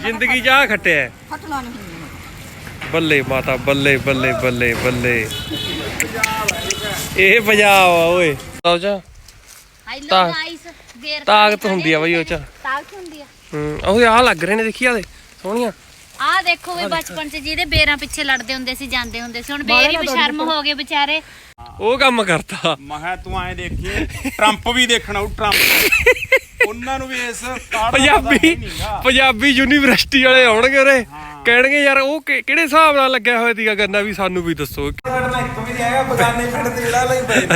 ਜ਼ਿੰਦਗੀ ਜਾ ਖੱਟਿਆ ਫਟਣਾ ਨਹੀਂ ਹੁੰਦਾ। ਬੱਲੇ ਮਾਤਾ ਬੱਲੇ ਬੱਲੇ ਬੱਲੇ ਬੱਲੇ। ਇਹ ਪੰਜਾਬ ਆ ਓਏ। ਆਓ ਜਾ। ਹੈਲੋ ਗਾਇਸ ਬੇਰ ਤਾਕਤ ਹੁੰਦੀ ਆ ਬਈ ਉਹ ਚ। ਤਾਕਤ ਹੁੰਦੀ ਆ। ਹੂੰ ਉਹ ਆ ਲੱਗ ਰਹੇ ਨੇ ਦੇਖੀ ਆ ਦੇ। ਸੋਹਣੀਆਂ। ਆਹ ਦੇਖੋ ਵੀ ਬਚਪਨ ਚ ਜਿਹਦੇ ਬੇਰਾਂ ਪਿੱਛੇ ਲੜਦੇ ਹੁੰਦੇ ਸੀ ਜਾਂਦੇ ਹੁੰਦੇ ਸੀ। ਹੁਣ ਬੇਰ ਹੀ ਬਸ਼ਰਮ ਹੋ ਗਏ ਵਿਚਾਰੇ। ਉਹ ਕੰਮ ਕਰਤਾ। ਮੈਂ ਤੂੰ ਐ ਦੇਖੀ ਟਰੰਪ ਵੀ ਦੇਖਣਾ ਉਹ ਟਰੰਪ ਉਹਨਾਂ ਨੂੰ ਵੀ ਇਸ ਕਾਰਡ ਦਾ ਪਤਾ ਪੰਜਾਬੀ ਪੰਜਾਬੀ ਯੂਨੀਵਰਸਿਟੀ ਵਾਲੇ ਆਉਣਗੇ ਉਰੇ। ਕਹਿਣਗੇ ਯਾਰ ਉਹ ਕਿ- ਕਿਹੜੇ ਹਿਸਾਬ ਨਾਲ ਲੱਗਿਆ ਹੋਇਆ ਸੀਗਾ? ਗੰਨਾ ਵੀ ਸਾਨੂੰ ਵੀ ਦੱਸੋ।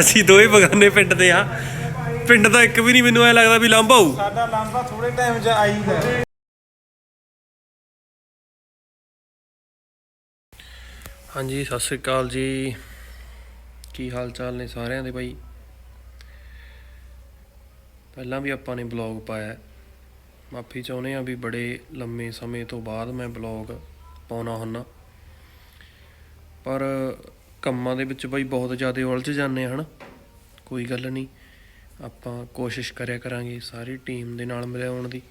ਅਸੀਂ ਦੋਵੇਂ ਬਗਾਨੇ ਪਿੰਡ ਦੇ ਆ। ਪਿੰਡ ਦਾ ਇੱਕ ਵੀ ਨਹੀਂ ਮੈਨੂੰ ਐ ਲੱਗਦਾ ਵੀ ਲਾਂਭਾ ਹੋਊ। ਸਾਡਾ ਲਾਂਬਾ ਥੋੜੇ ਟਾਈਮ 'ਚ ਆਈਦਾ ਹਾਂਜੀ ਸਤਿ ਸ੍ਰੀ ਅਕਾਲ ਜੀ। ਕੀ ਹਾਲ ਚਾਲ ਨੇ ਸਾਰਿਆਂ ਦੇ ਬਾਈ? ਪਹਿਲਾਂ ਵੀ ਆਪਾਂ ਨੇ ਬਲੌਗ ਪਾਇਆ ਮਾਫੀ ਚਾਹੁੰਦੇ ਆ ਵੀ ਬੜੇ ਲੰਮੇ ਸਮੇਂ ਤੋਂ ਬਾਅਦ ਮੈਂ ਬਲੌਗ ਪਾਉਣਾ ਹੁੰਨਾ ਪਰ ਕੰਮਾਂ ਦੇ ਵਿੱਚ ਬਈ ਬਹੁਤ ਜ਼ਿਆਦਾ ਉਲਝ ਜਾਂਦੇ ਹਨ? ਕੋਈ ਗੱਲ ਨਹੀਂ, ਆਪਾਂ ਕੋਸ਼ਿਸ਼ ਕਰਿਆ ਕਰਾਂਗੇ ਸਾਰੀ ਟੀਮ ਦੇ ਨਾਲ ਮਿਲਾਉਣ ਦੀ।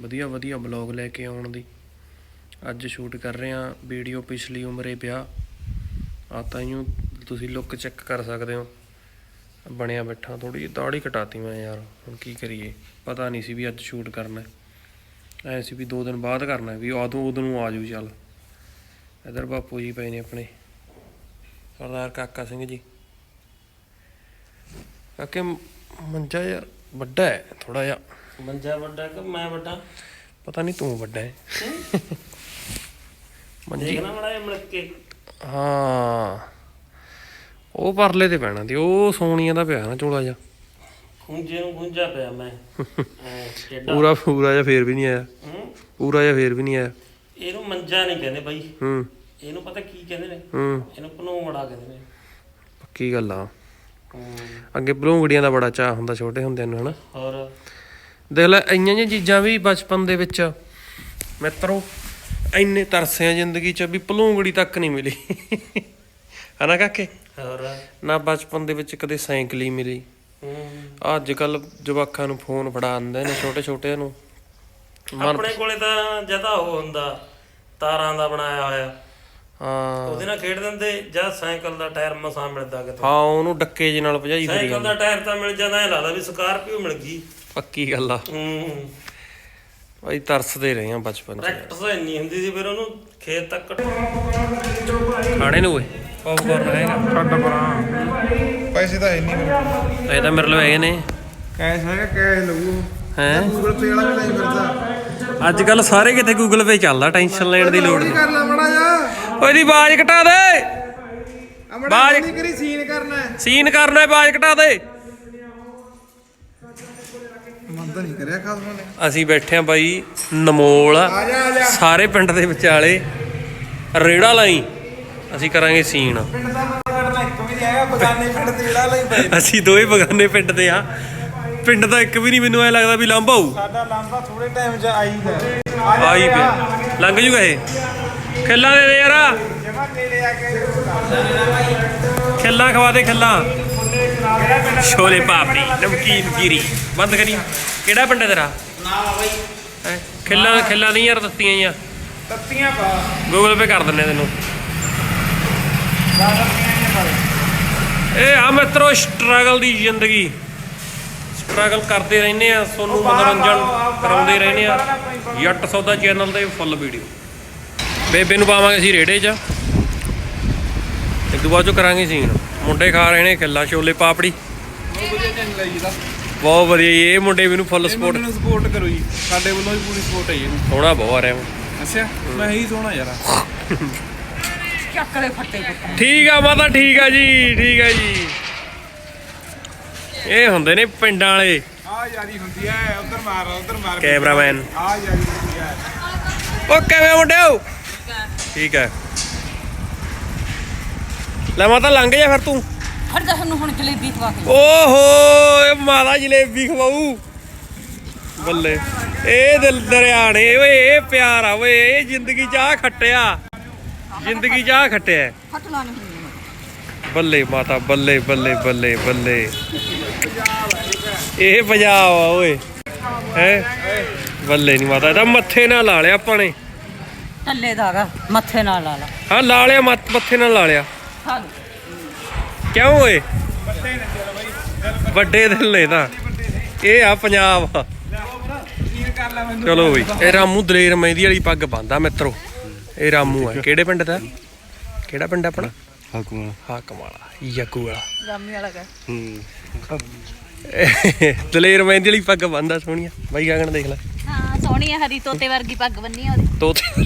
ਵਧੀਆ ਵਧੀਆ ਬਲੌਗ ਲੈ ਕੇ ਆਉਣ ਦੀ। ਅੱਜ ਸ਼ੂਟ ਕਰ ਰਹੇ ਹਾਂ, ਵੀਡੀਓ ਪਿਛਲੀ ਉਮਰੇ ਵਿਆਹ ਆ ਤਾਈਓ ਤੁਸੀਂ ਲੁੱਕ ਚੈੱਕ ਕਰ ਸਕਦੇ ਹੋ। ਬਣਿਆ ਬੈਠਾ ਥੋੜੀ ਜਿਹੀ ਦਾੜੀ ਕਟਾਤੀ ਮੈਂ ਯਾਰ ਹੁਣ ਕੀ ਕਰੀਏ? ਪਤਾ ਨਹੀਂ ਸੀ ਵੀ ਅੱਜ ਸ਼ੂਟ ਕਰਨਾ ਐ ਸੀ ਵੀ ਦੋ ਦਿਨ ਬਾਅਦ ਕਰਨਾ ਵੀ ਉਦੋਂ ਉਦੋਂ ਨੂੰ ਆ ਜਾਊ ਚੱਲ। ਇਧਰ ਬਾਪੂ ਜੀ ਪਏ ਨੇ ਆਪਣੇ। ਸਰਦਾਰ ਕਾਕਾ ਸਿੰਘ ਜੀ। ਕਾਕੇ ਮੰਜਾ ਯਾਰ ਵੱਡਾ ਹੈ ਥੋੜਾ ਜਿਹਾ। ਮੰਜਾ ਵੱਡਾ ਕਿ ਮੈਂ ਵੱਡਾ? ਪਤਾ ਨਹੀਂ ਤੂੰ ਵੱਡਾ ਹੈ। ਮੰਜੀ ਦੇਖਣਾ ਮੜਾ ਮਿਲ ਕੇ। ਹਾਂ। ਉਹ ਪਰਲੇ ਤੇ ਪੈਣਾ ਦੀ ਉਹ ਸੋਨੀਆ ਦਾ ਪਿਆ ਨਾ ਚੋਲਾ ਜਾ ਖੁੰਝੇ ਨੂੰ ਖੁੰਝਾ ਪਿਆ ਮੈਂ। ਐ ਟੇਡਾ ਪੂਰਾ ਪੂਰਾ ਜਿਹਾ ਫੇਰ ਵੀ ਨਹੀਂ ਆਇਆ। ਹੂੰ? ਪੂਰਾ ਜਿਹਾ ਫੇਰ ਵੀ ਨਹੀਂ ਆਇਆ। ਇਹਨੂੰ ਮੰਜਾ ਨਹੀਂ ਕਹਿੰਦੇ ਬਾਈ। ਹੂੰ। ਇਹਨੂੰ ਪਤਾ ਕੀ ਕਹਿੰਦੇ ਨੇ? ਹੂੰ। ਇਹਨੂੰ ਭਨੋੜਾ ਕਹਿੰਦੇ ਨੇ। ਪੱਕੀ ਗੱਲ ਆ। ਅੱਗੇ ਬਲੂੰਗੜੀਆਂ ਦਾ ਬੜਾ ਚਾਹ ਹੁੰਦਾ ਛੋਟੇ ਹੁੰਦਿਆਂ ਨੂੰ ਹਨਾ? ਹੋਰ? ਦੇਖ ਲੈ ਇੰਨੀਆਂ ਜਿਹੀਆਂ ਚੀਜ਼ਾਂ ਵੀ ਬਚਪਨ ਦੇ ਵਿੱਚ ਮਿੱਤਰੋ ਇੰਨੇ ਤਰਸੇ ਆ ਜ਼ਿੰਦਗੀ 'ਚ ਵੀ ਭਲੂੰਗੜੀ ਤੱਕ ਨਹੀਂ ਮਿਲੀ। ਹਨਾ ਕਾਕੇ? ਹੋਰ। ਨਾ ਬਚਪਨ ਦੇ ਵਿੱਚ ਕਦੇ ਸਾਈਕਲ ਹੀ ਮਿਲੀ। ਹੂੰ। ਅੱਜ ਕੱਲ ਜਵਾਕਾਂ ਨੂੰ ਫੋਨ ਫੜਾ ਦਿੰਦੇ ਨੇ ਛੋਟੇ ਛੋਟਿਆਂ ਨੂੰ। ਆਪਣੇ ਕੋਲੇ ਤਾਂ ਜਦਾ ਉਹ ਹੁੰਦਾ ਤਾਰਾਂ ਦਾ ਬਣਾਇਆ ਹੋਇਆ। ਹਾਂ। ਉਹਦੇ ਨਾਲ ਖੇਡ ਦਿੰਦੇ ਜਾਂ ਸਾਈਕਲ ਦਾ ਟਾਇਰ ਮਸਾਂ ਮਿਲਦਾ ਕਿਤੋਂ। ਹਾਂ ਉਹਨੂੰ ਡੱਕੇ ਜਿਹੇ ਨਾਲ ਭਜਾਈ ਫਿਰੀ ਸਾਈਕਲ ਦਾ ਟਾਇਰ ਤਾਂ ਮਿਲ ਜਾਂਦਾ ਐ ਲੱਗਦਾ ਵੀ ਸਕਾਰਪੀਓ ਮਿਲ ਗਈ। ਪੱਕੀ ਗੱਲ ਆ। ਹੂੰ। ਭਾਈ ਤਰਸਦੇ ਰਹੇ ਆ ਬਚਪਨ 'ਚ। ਪ੍ਰੈਕਟਿਸ ਇੰਨੀ ਹੁੰਦੀ ਸੀ ਫਿਰ ਉਹਨੂੰ ਖੇਤ ਤੱਕ ਖਾਣੇ ਨੂੰ ਓਏ। ਪੌਪਕਾਰਨ ਹੈਗਾ। ਸਾਡਾ ਪਰਾਂ। ਪੈਸੇ ਤਾਂ ਹੈ ਨਹੀਂ ਇਹ ਤਾਂ ਮੇਰੇ ਲਈ ਹੈਗੇ ਨੇ। ਕੈਸ਼ ਹੈਗਾ ਕੈਸ਼ ਲਊ ਹੈ? ਗੂਗਲ ਪੇ ਵਾਲਾ ਵੀ ਨਹੀਂ ਫਿਰਦਾ ਅੱਜ ਕੱਲ ਸਾਰੇ ਕਿਤੇ ਗੂਗਲ ਪੇ ਚੱਲਦਾ ਟੈਨਸ਼ਨ ਲੈਣ ਦੀ ਲੋੜ ਨਹੀਂ। ਕਰ ਲੈ ਮੜਾ ਜਾ ਓਏ ਦੀ ਆਵਾਜ਼ ਘਟਾ ਦੇ। ਨਹੀਂ ਕਰੀ ਸੀਨ ਕਰਨਾ ਸੀਨ ਕਰਨਾ ਆਵਾਜ਼ ਘਟਾ ਦੇ। ਮਨ ਤਾਂ ਨਹੀਂ ਕਰਿਆ ਖਾਸ ਨੇ। ਅਸੀਂ ਬੈਠੇ ਆ ਬਾਈ ਨਮੋਲ ਸਾਰੇ ਪਿੰਡ ਦੇ ਵਿਚਾਲੇ। ਰੇੜਾ ਲਾਈ। ਅਸੀਂ ਕਰਾਂਗੇ ਸੀਨ। ਪਿੰਡ ਦਾ ਸਾਡਾ ਇੱਕ ਵੀ ਨਹੀਂ ਆਇਆ ਬਗਾਨੇ ਪਿੰਡ ਤੇ ਜਿਹੜਾ ਲਈ ਪਏ ਅਸੀਂ ਦੋਵੇਂ ਬਗਾਨੇ ਪਿੰਡ ਦੇ ਆ। ਪਿੰਡ ਦਾ ਇੱਕ ਵੀ ਨਹੀਂ ਮੈਨੂੰ ਐ ਲੱਗਦਾ ਵੀ ਲਾਂਭਾ ਹੋਊ। ਸਾਡਾ ਲਾਂਬਾ ਥੋੜੇ ਟਾਈਮ 'ਚ ਆਈਦਾ ਆਈ ਪਿਆ ਲੰਘ ਜੂਗਾ ਇਹ। ਖਿੱਲਾਂ ਦੇ ਦੇ ਯਾਰ। ਜਮਾ ਨੇੜੇ ਆ ਕੇ ਖਿੱਲਾਂ ਖਵਾ ਦੇ ਖਿੱਲਾਂ। ਛੋਲੇ ਪਾਪੜੀ ਨਮਕੀਨ ਬੰਦ ਕਰੀ। ਕਿਹੜਾ ਪਿੰਡ ਹੈ ਤੇਰਾ? ਨਾ ਬਾਈ। ਹੈਂ? ਖਿੱਲਾਂ ਖਿੱਲਾਂ ਨਹੀਂ ਯਾਰ ਦਿੱਤੀਆਂ ਜਾਂ ਤੱਤੀਆਂ ਪਾ। ਗੂਗਲ ਪੇ ਕਰ ਦਿੰਨੇ ਤੈਨੂੰ। ਇਹ ਆ ਮਿੱਤਰੋ ਸਟਰਗਲ ਦੀ ਜ਼ਿੰਦਗੀ। ਸਟਰਗਲ ਕਰਦੇ ਰਹਿੰਦੇ ਆ ਸੋਨੂੰ ਮਨੋਰੰਜਨ ਕਰਾਉਂਦੇ ਰਹਿੰਦੇ ਆ। ਜੱਟ ਸੌਦਾ ਚੈਨਲ ਤੇ ਫੁੱਲ ਵੀਡੀਓ ਬੇਬੇ ਨੂੰ ਪਾਵਾਂਗੇ ਅਸੀਂ ਰੇੜੇ 'ਚ। ਇੱਕ ਦੋ ਬਾਅਦ ਚੋਂ ਕਰਾਂਗੇ ਸੀਨ ਮੁੰਡੇ ਖਾ ਰਹੇ ਨੇ ਖਿੱਲਾ ਛੋਲੇ ਪਾਪੜੀ। ਦਾ ਬਹੁਤ ਵਧੀਆ ਜੀ, ਇਹ ਮੁੰਡੇ ਮੈਨੂੰ ਫੁੱਲ ਸਪੋਰਟ ਕਰੋ ਜੀ। ਸਾਡੇ ਵੱਲੋਂ ਵੀ ਪੂਰੀ ਸਪੋਰਟ ਹੈ ਜੀ ਸੋਹਣਾ ਬਹੁਤ ਆ ਰਿਹਾ। ਅੱਛਾ ਮੈਂ ਹੀ ਸੋਹਣਾ ਯਾਰ। ਚੱਕ ਲੈ ਫੱਟੇ ਪੁੱਤ। ਠੀਕ ਆ ਮਾਤਾ ਠੀਕ ਆ ਜੀ ਠੀਕ ਆ ਜੀ। ਇਹ ਹੁੰਦੇ ਨੇ ਪਿੰਡਾਂ ਵਾਲੇ। ਆ ਯਾਰੀ ਹੁੰਦੀ ਹੈ ਉਧਰ ਮਾਰ ਉਧਰ ਮਾਰ। ਕੈਮਰਾਮੈਨ। ਆ ਯਾਰੀ ਹੁੰਦੀ ਹੈ ਓ ਕਿਵੇਂ ਮੁੰਡਿਓ? ਠੀਕ ਹੈ ਲੈ ਮਾਤਾ ਲੰਘ ਜਾ ਫਿਰ ਤੂੰ। ਫੜ ਜਾ ਸਾਨੂੰ ਹੁਣ ਜਲੇਬੀ ਖਵਾ ਕੇ। ਓਹੋ ਇਹ ਮਾਤਾ ਜਲੇਬੀ ਖਵਾਊ। ਬੱਲੇ ਇਹ ਦਿਲ ਦਰਿਆਣੇ ਓਏ ਇਹ ਪਿਆਰ ਆ ਓਏ ਇਹ ਜ਼ਿੰਦਗੀ ਚ ਆ ਖੱਟਿਆ। ਜ਼ਿੰਦਗੀ ਚ ਆ ਖੱਟਿਆ ਨਹੀਂ ਹੁੰਦਾ। ਬੱਲੇ ਮਾਤਾ ਬੱਲੇ ਬੱਲੇ ਬੱਲੇ ਬੱਲੇ। ਇਹ ਪੰਜਾਬ ਆ ਓਏ। ਹੈ? ਬੱਲੇ ਨਹੀਂ ਮਾਤਾ ਇਹਦਾ ਮੱਥੇ ਨਾਲ ਲਾ ਲਿਆ ਆਪਾਂ ਨੇ। ਟੱਲੇ ਦਾਗਾ ਮੱਥੇ ਨਾਲ ਲਾ ਲਾ। ਹਾਂ ਲਾ ਲਿਆ ਮੱਥ ਮੱਥੇ ਨਾਲ ਲਾ ਲਿਆ। ਕਿਉਂ ਓਏ? ਵੱਡੇ ਦਿਲ ਨੇ ਤਾਂ। ਇਹ ਆ ਪੰਜਾਬ ਚਲੋ ਬਈ ਇਹ ਰਾਮੂ ਦਲੇਰ ਮਹਿੰਦੀ ਵਾਲੀ ਪੱਗ ਬੰਦਾ ਮਿੱਤਰੋ। ਇਹ ਰਾਮੂ ਹੈ ਕਿਹੜੇ ਪਿੰਡ ਦਾ? ਕਿਹੜਾ ਪਿੰਡ ਆ ਆਪਣਾ? ਹਾਕੂਮਾ ਹਾਕਮ ਵਾਲਾ ਯੱਗੂ ਵਾਲਾ ਜਾਮੀ ਵਾਲਾ ਕਹਿ ਹੂੰ। ਦਲੇਰ ਮਹਿੰਦੀ ਵਾਲੀ ਪੱਗ ਬੰਦਾ ਸੋਹਣੀਆ। ਬਾਈ ਗਾਗਣ ਦੇਖ ਲੈ। ਹਾਂ ਸੋਹਣੀ ਆ ਹਰੀ ਤੋਤੇ ਵਰਗੀ ਪੱਗ ਬੰਨੀ ਆ ਉਹਦੀ। ਤੋਤੇ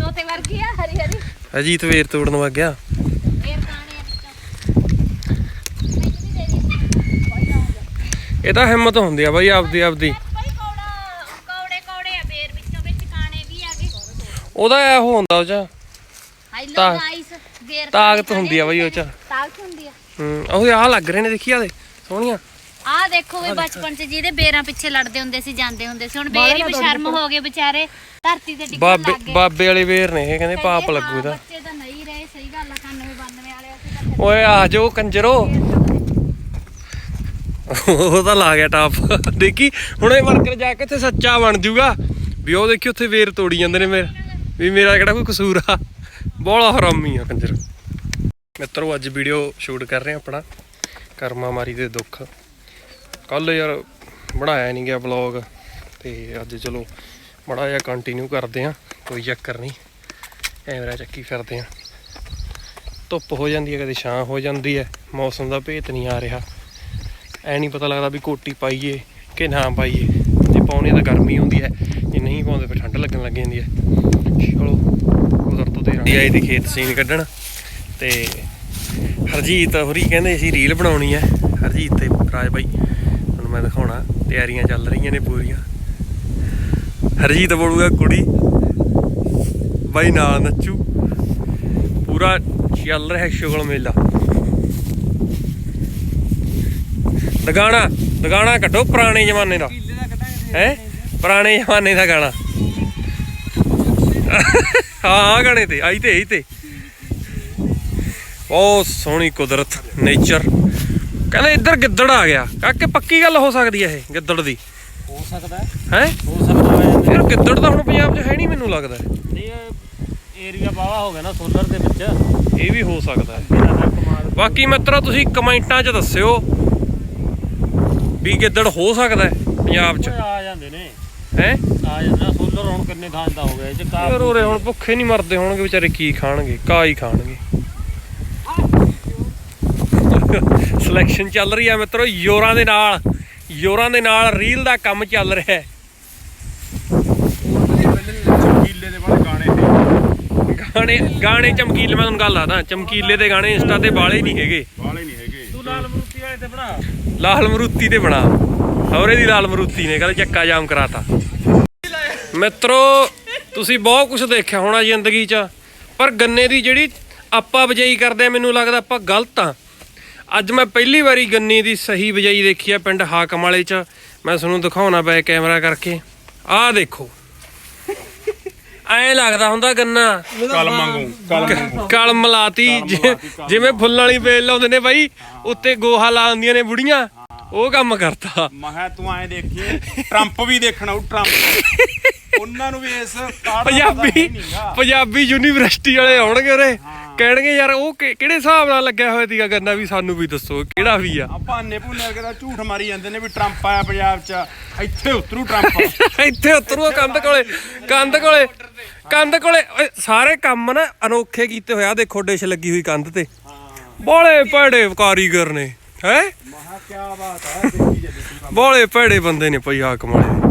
ਤੋਤੇ ਵਰਗੀ ਆ ਹਰੀ ਹਰੀ। ਅਜੀਤ ਵੇਰ ਤੋੜਨ ਵਗ ਗਿਆ। ਆ ਆ ਇਹ ਤਾਂ ਹਿੰਮਤ ਹੁੰਦੀ ਆ ਬਾਈ ਆਪਦੀ ਆਪਦੀ ਬਈ ਕੌੜਾ ਕੌੜੇ ਕੌੜੇ ਆ ਬੇਰ ਵਿੱਚੋਂ ਵਿੱਚ ਕਾਣੇ ਵੀ ਆ ਗਏ ਉਹਦਾ ਇਹੋ ਹੁੰਦਾ ਉਹ ਚ। ਹੈਲੋ ਤਾਂ- ਗਾਇਸ ਬੇਰ ਤਾਕਤ ਹੁੰਦੀ ਆ ਬਾਈ ਉਹ ਚ। ਤਾਕਤ ਹੁੰਦੀ ਆ। ਹੂੰ ਉਹ ਆ ਲੱਗ ਰਹੇ ਨੇ ਦੇਖੀ ਆ ਦੇ ਸੋਹਣੀਆਂ। ਆ ਦੇਖੋ ਵੀ ਬਚਪਨ ਚ ਜਿਹਦੇ ਬੇਰਾਂ ਪਿੱਛੇ ਲੜਦੇ ਹੁੰਦੇ ਸੀ ਜਾਂਦੇ ਹੁੰਦੇ ਸੀ। ਹੁਣ ਬੇਰ ਹੀ ਬਸ਼ਰਮ ਹੋ ਗਏ ਵਿਚਾਰੇ ਧਰਤੀ ਤੇ ਡਿੱਗਣ ਬਾਬੇ ਲੱਗ ਗਏ। ਬਾਬੇ ਵਾਲੇ ਵੇਰ ਨੇ ਇਹ ਕਹਿੰਦੇ ਪਾਪ ਲੱਗੂ ਇਹਦਾ। ਬੱਚੇ ਤਾਂ ਨਹੀਂ ਰਹੇ ਸਹੀ ਗੱਲ ਆ 91 92 ਵਾਲੇ ਅਸੀਂ ਤਾਂ ਓਏ ਆ ਜਾਓ ਕੰਜਰੋ। ਉਹ ਤਾਂ ਲਾ ਗਿਆ ਟਾਪ। ਦੇਖੀ ਹੁਣ ਇਹ ਵਰਕਰ ਜਾ ਕੇ ਉੱਥੇ ਸੱਚਾ ਬਣ ਜਾਊਗਾ ਵੀ ਉਹ ਦੇਖੀ ਉੱਥੇ ਵੇਰ ਤੋੜੀ ਜਾਂਦੇ ਨੇ ਮੇਰੇ ਵੀ ਮੇਰਾ ਕਿਹੜਾ ਕੋਈ ਕਸੂਰ ਆ? ਬੋਲਾ ਹਰਾਮੀ ਆ ਕੰਜਰ। ਮਿੱਤਰੋ, ਅੱਜ ਵੀਡੀਓ ਸ਼ੂਟ ਕਰ ਰਹੇ ਆ ਆਪਣਾ। ਕਰਮਾ ਮਾਰੀ ਦੇ ਦੁੱਖ। ਕੱਲ ਯਾਰ ਬਣਾਇਆ ਨਹੀਂ ਗਿਆ ਵਲੌਗ ਤੇ ਅੱਜ ਚਲੋ ਬੜਾ ਜਿਹਾ ਕੰਟੀਨਿਊ ਕਰਦੇ ਆ ਕੋਈ ਚੱਕਰ ਨਹੀਂ ਕੈਮਰਾ ਚੱਕੀ ਫਿਰਦੇ ਆ ਧੁੱਪ ਹੋ ਜਾਂਦੀ ਹੈ, ਕਦੇ ਛਾਂ ਹੋ ਜਾਂਦੀ ਹੈ। ਮੌਸਮ ਦਾ ਭੇਤ ਨਹੀਂ ਆ ਰਿਹਾ। ਐ ਨਹੀਂ ਪਤਾ ਲੱਗਦਾ ਵੀ ਕੋਟੀ ਪਾਈਏ ਕਿ ਨਾ ਪਾਈਏ। ਜੇ ਪਾਉਣੇ ਤਾਂ ਗਰਮੀ ਹੁੰਦੀ ਹੈ। ਜੇ ਨਹੀਂ ਪਾਉਂਦੇ ਫਿਰ ਠੰਡ ਲੱਗਣ ਲੱਗ ਜਾਂਦੀ ਹੈ। ਚਲੋ ਕੁਦਰਤ ਦੇ ਰੰਗ ਆਏ ਦੀ ਖੇਤ ਸੀਨ ਕੱਢਣ ਤੇ ਹਰਜੀਤ ਹੋਰੀ ਕਹਿੰਦੇ ਅਸੀਂ ਰੀਲ ਬਣਾਉਣੀ ਹੈ ਹਰਜੀਤ ਤੇ ਰਾਜ ਬਾਈ ਤੁਹਾਨੂੰ ਮੈਂ ਦਿਖਾਉਣਾ ਤਿਆਰੀਆਂ ਚੱਲ ਰਹੀਆਂ ਨੇ ਪੂਰੀਆਂ। ਹਰਜੀਤ ਬੋਲੂਗਾ ਕੁੜੀ ਬਾਈ ਨਾਲ ਨੱਚੂ। ਪੂਰਾ ਚੱਲ ਰਿਹਾ ਸ਼ੁਗਲ ਮੇਲਾ। ਦਗਾਣਾ ਦਗਾਣਾ ਕੱਢੋ ਪੁਰਾਣੇ ਜ਼ਮਾਨੇ ਦਾ। ਹੈ? ਪੁਰਾਣੇ ਜ਼ਮਾਨੇ ਦਾ ਗਾਣਾ। ਹਾਂ ਆ ਗਾਣੇ ਤੇ ਆਈ ਤੇ ਆਈ ਤੇ। ਬਹੁਤ ਸੋਹਣੀ ਕੁਦਰਤ ਨੇਚਰ ਕਹਿੰਦੇ ਇੱਧਰ ਗਿੱਦੜ ਆ ਗਿਆ। ਕਾਕੇ ਪੱਕੀ ਗੱਲ ਹੋ ਸਕਦੀ ਹੈ ਇਹ ਗਿੱਦੜ ਦੀ। ਹੋ ਸਕਦਾ। ਹੈ, ਹੈ ਹੋ ਸਕਦਾ ਹੈ। ਫਿਰ ਗਿੱਦੜ ਤਾਂ ਹੁਣ ਪੰਜਾਬ 'ਚ ਹੈ ਨਹੀਂ ਮੈਨੂੰ ਲੱਗਦਾ। ਨਹੀਂ ਏਰੀਆ ਬਾਵਾ ਹੋ ਗਿਆ ਨਾ ਸੋਲਰ ਦੇ ਵਿੱਚ। ਇਹ ਵੀ ਹੋ ਸਕਦਾ ਹੈ। ਬਾਕੀ ਮਿੱਤਰੋ ਤੁਸੀਂ ਕਮੈਂਟਾਂ 'ਚ ਦੱਸਿਓ ਵੀ ਗਿੱਦੜ ਹੋ ਸਕਦਾ ਹੈ ਪੰਜਾਬ 'ਚ। ਆ ਜਾਂਦੇ ਨੇ। ਹੈ? ਆ ਜਾਂਦੇ ਨੇ ਸੋਲਰ ਹੁਣ ਕਿੰਨੇ ਥਾਂ ਦਾ ਹੋ ਗਿਆ ਇਹ ਚ ਕਾ ਯਾਰ ਉਰੇ ਹੁਣ ਭੁੱਖੇ ਨਹੀਂ ਮਰਦੇ ਹੋਣਗੇ ਵਿਚਾਰੇ ਕੀ ਖਾਣਗੇ ਕਾ ਹੀ ਖਾਣਗੇ। ਸਿਲੈਕਸ਼ਨ ਚੱਲ ਰਹੀ ਹੈ ਮਿੱਤਰੋ ਯੋਰਾਂ ਦੇ ਨਾਲ ਯੋਰਾਂ ਦੇ ਨਾਲ ਰੀਲ ਦਾ ਕੰਮ ਚੱਲ ਰਿਹਾ ਹੈ। ਕੀਲੇ ਦੇ ਵਾਲੇ ਗਾਣੇ ਤੇ ਗਾਣੇ ਗਾਣੇ ਚਮਕੀਲੇ ਮੈਂ ਤੁਹਾਨੂੰ ਗੱਲ ਆਦਾ ਚਮਕੀਲੇ ਦੇ ਗਾਣੇ ਇੰਸਟਾ ਤੇ ਬਾਲੇ ਨਹੀਂ ਹੈਗੇ। ਵਾਲੇ ਨਹੀਂ ਹੈਗੇ। ਤੂੰ ਲਾਲ ਮਰੂਤੀ ਵਾਲੇ ਤੇ ਬਣਾ। ਲਾਲ ਮਰੂਤੀ ਤੇ ਬਣਾ। ਹੌਰੇ ਦੀ ਲਾਲ ਮਰੂਤੀ ਨੇ ਕਹਿੰਦੇ ਚੱਕਾ ਜਾਮ ਕਰਾਤਾ। ਮਿੱਤਰੋ ਤੁਸੀਂ ਬਹੁਤ ਕੁਝ ਦੇਖਿਆ ਹੋਣਾ ਜ਼ਿੰਦਗੀ 'ਚ ਪਰ ਗੰਨੇ ਦੀ ਜਿਹੜੀ ਆਪਾਂ ਬਜਾਈ ਕਰਦੇ ਆ ਮੈਨੂੰ ਲੱਗਦਾ ਆਪਾਂ ਗਲਤ ਆ। ਅੱਜ ਮੈਂ ਪਹਿਲੀ ਵਾਰੀ ਗੰਨੇ ਦੀ ਸਹੀ ਬਜਾਈ ਦੇਖੀ ਆ ਪਿੰਡ ਹਾਕਮ ਵਾਲੇ 'ਚ। ਮੈਂ ਤੁਹਾਨੂੰ ਦਿਖਾਉਣਾ ਪਿਆ ਕੈਮਰਾ ਕਰਕੇ। ਆਹ ਦੇਖੋ। ਐਂ ਲੱਗਦਾ ਹੁੰਦਾ ਗੰਨਾ। ਕਲ ਮੰਗੂ ਕਲ ਮਲਾਤੀ ਜਿਵੇਂ ਫੁੱਲਾਂ ਵਾਲੀ ਵੇਲ ਲਾਉਂਦੇ ਨੇ ਬਾਈ ਉੱਤੇ ਗੋਹਾ ਲਾ ਦਿੰਦੀਆਂ ਨੇ ਬੁੜੀਆਂ। ਉਹ ਕੰਮ ਕਰਤਾ। ਮਹਾ ਤੂੰ ਐ ਦੇਖੀ ਟਰੰਪ ਵੀ ਦੇਖਣਾ ਉਹ ਟਰੰਪ ਉਹਨਾਂ ਨੂੰ ਵੀ ਇਸ ਪੰਜਾਬੀ। ਪੰਜਾਬੀ ਯੂਨੀਵਰਸਿਟੀ ਵਾਲੇ ਆਉਣਗੇ ਉਰੇ। ਕਹਿਣਗੇ ਯਾਰ ਉਹ ਕਿਹੜੇ ਹਿਸਾਬ ਨਾਲ ਲੱਗਿਆ ਹੋਇਆ ਸੀਗਾ ਗੰਨਾ ਵੀ ਸਾਨੂੰ ਵੀ ਦੱਸੋ ਕਿਹੜਾ ਵੀ ਆ? ਆਪਾਂ ਅੰਨੇ ਭੁੰਨੇ ਕੇ ਤਾਂ ਝੂਠ ਮਾਰੀ ਜਾਂਦੇ ਨੇ ਵੀ ਟਰੰਪ ਆਇਆ ਪੰਜਾਬ 'ਚ। ਇੱਥੇ ਉਤਰੂ ਟਰੰਪ ਇੱਥੇ ਉਤਰੋ ਕੰਧ ਕੋਲੇ ਕੰਧ ਕੋਲੇ ਕੰਧ ਕੋਲੇ ਸਾਰੇ ਕੰਮ ਨਾ ਅਨੋਖੇ ਕੀਤੇ ਹੋਇਆ ਦੇਖੋ ਡਿਸ਼ ਲੱਗੀ ਹੋਈ ਕੰਧ ਤੇ। ਬੋਲੇ ਭੜੇ ਕਾਰੀਗਰ ਨੇ ਹੈ? ਮਹਾ ਕੀ ਬਾਤ ਹੈ ਦੇਖੀ ਜੇ ਦੇਖੀ ਬੋਲੇ ਭੜੇ ਬੰਦੇ ਨੇ ਪਈ ਹਾਕਮ ਵਾਲੇ